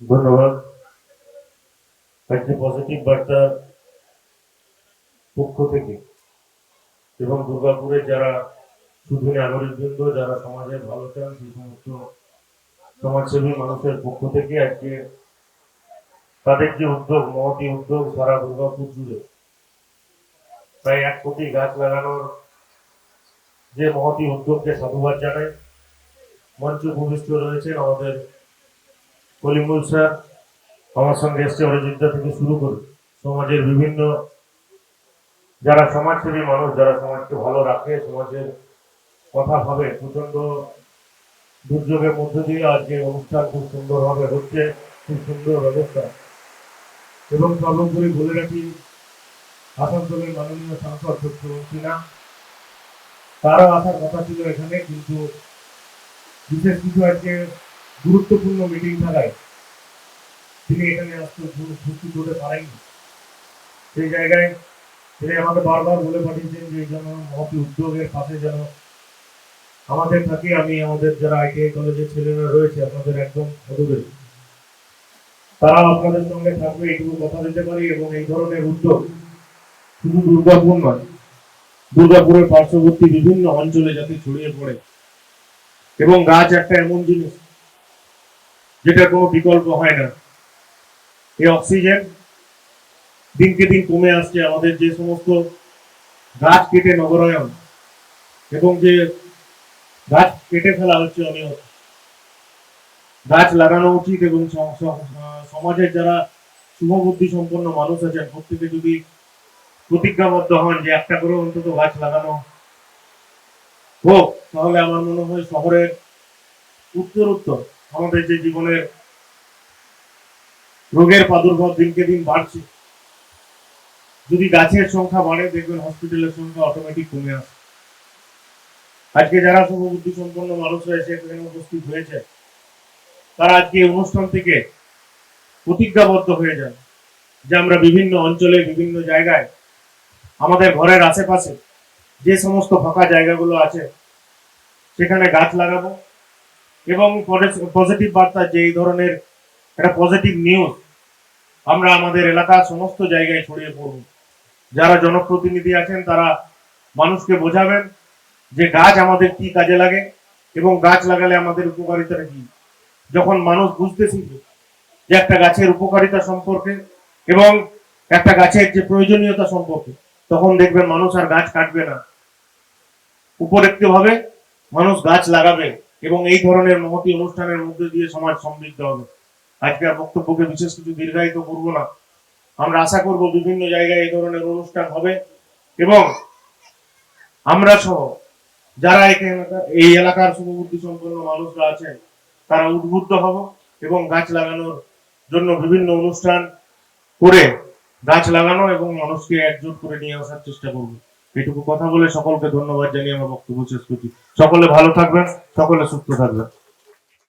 ধন্যবাদ। একটি পজিটিভ বার্তার পক্ষ থেকে এবং দুর্গাপুরের যারা শুধু নাগরিকবৃন্দ, যারা সমাজের ভালো চান সেই সমস্ত সমাজসেবী মানুষের পক্ষ থেকে আজকে তাদের যে উদ্যোগ, মহতি উদ্যোগ সারা দুর্গাপুর জুড়ে, প্রায় এক কোটি গাছ লাগানোর যে মহতি উদ্যোগকে সাধুবাদ জানাই। মঞ্চ ভূমিষ্ঠ রয়েছেন আমাদের কলিমুল স্যার, আমার সঙ্গে এসছে অরিজিৎদা থেকে শুরু করে সমাজের বিভিন্ন, যারা সমাজসেবী মানুষ, যারা সমাজকে ভালো রাখে, সমাজের কথা ভাবে প্রচণ্ড দুর্যোগের মধ্য দিয়ে আজকে অনুষ্ঠান খুব সুন্দরভাবে হচ্ছে, খুব সুন্দর ব্যবস্থা। এবং সর্বোপরি বলে রাখি, আসানসোলের মাননীয় সাংসদ সত্যবতী সিনহা তারও আসার কথা ছিল এখানে, কিন্তু বিশেষ কিছু আজকে গুরুত্বপূর্ণ মিটিং থাকায় তিনি এখানে আসতে উপস্থিত হতে পারেননি। সেই জায়গায় তিনি আমাকে বারবার বলে পাঠিয়েছেন যে যেন মহতি উদ্যোগের পাশে যেন আমাদের থাকে, আমি আমাদের যারা আইটিআই কলেজের ছেলেরা রয়েছে, আপনাদের একদম অদূরে। তারা আপনাদের সঙ্গে থাকবে, এইটুকু কথা দিতে পারি এবং এই ধরনের উদ্যোগ শুধু দুর্গাপুর নয়, দুর্গাপুরের পার্শ্ববর্তী বিভিন্ন অঞ্চলে যাতে ছড়িয়ে পড়ে। এবং গাছ একটা এমন জিনিস যেটা কোনো বিকল্প হয় না। এই অক্সিজেন দিনকে দিন কমে আসছে। আমাদের যে সমস্ত গাছ কেটে নগরায়ন এবং যে গাছ কেটে ফেলা হচ্ছে অনিয়ত গাছ লাগানো উচিত এবং সমাজের যারা শুভবুদ্ধি সম্পন্ন মানুষ আছেন, প্রত্যেকে যদি প্রতিজ্ঞাবদ্ধ হন যে একটা করে অন্তত গাছ লাগানো হোক, তাহলে আমার মনে হয় শহরের উত্তর উত্তর আমাদের যে জীবনে রোগের প্রাদুর্ভাব দিনকে দিন বাড়ছে, যদি গাছের সংখ্যা বাড়ে, দেখবেন হসপিটালের সংখ্যা অটোমেটিক কমে আসে। আজকে যারা শুভবুদ্ধি সম্পন্ন মানুষ এসে এখানে উপস্থিত হয়েছে, তারা আজকে অনুষ্ঠান থেকে প্রতিজ্ঞাবদ্ধ হয়ে যান যে আমরা বিভিন্ন অঞ্চলে, বিভিন্ন জায়গায় আমাদের ঘরের আশেপাশে যে সমস্ত ফাঁকা জায়গাগুলো আছে, সেখানে গাছ লাগাবো। এবং পজিটিভ বার্তা যে এই ধরনের একটা পজিটিভ নিউজ আমরা আমাদের এলাকার সমস্ত জায়গায় ছড়িয়ে পড়ব। যারা জনপ্রতিনিধি আছেন, তারা মানুষকে বোঝাবেন যে গাছ আমাদের কি কাজে লাগে এবং গাছ লাগালে আমাদের উপকারিতাটা কি। যখন মানুষ বুঝতে শিখবে যে একটা গাছের উপকারিতা সম্পর্কে এবং একটা গাছের যে প্রয়োজনীয়তা সম্পর্কে, তখন দেখবেন মানুষ আর গাছ কাটবে না। উপরোক্ত ভাবে মানুষ গাছ লাগাবে। এবং এই ধরনের মহতি অনুষ্ঠানের মধ্যে দিয়ে সমাজ সমৃদ্ধ হবে। আজকে আর বক্তব্যকে বিশেষ কিছু দীর্ঘায়িত করব না। আমরা আশা করব বিভিন্ন জায়গায় এই ধরনের অনুষ্ঠান হবে এবং আমরা সহ যারা এখানে এই এলাকার শুভবুদ্ধি সম্পন্ন মানুষরা আছেন, তারা উদ্বুদ্ধ হব এবং গাছ লাগানোর জন্য বিভিন্ন অনুষ্ঠান করে গাছ লাগানো এবং মানুষকে একজোট করে নিয়ে আসার চেষ্টা করব। এটুকু কথা বলে সকলকে ধন্যবাদ জানিয়ে আমার বক্তব্য শেষ করছি। সকলে ভালো থাকবেন, সকলে সুস্থ থাকবেন।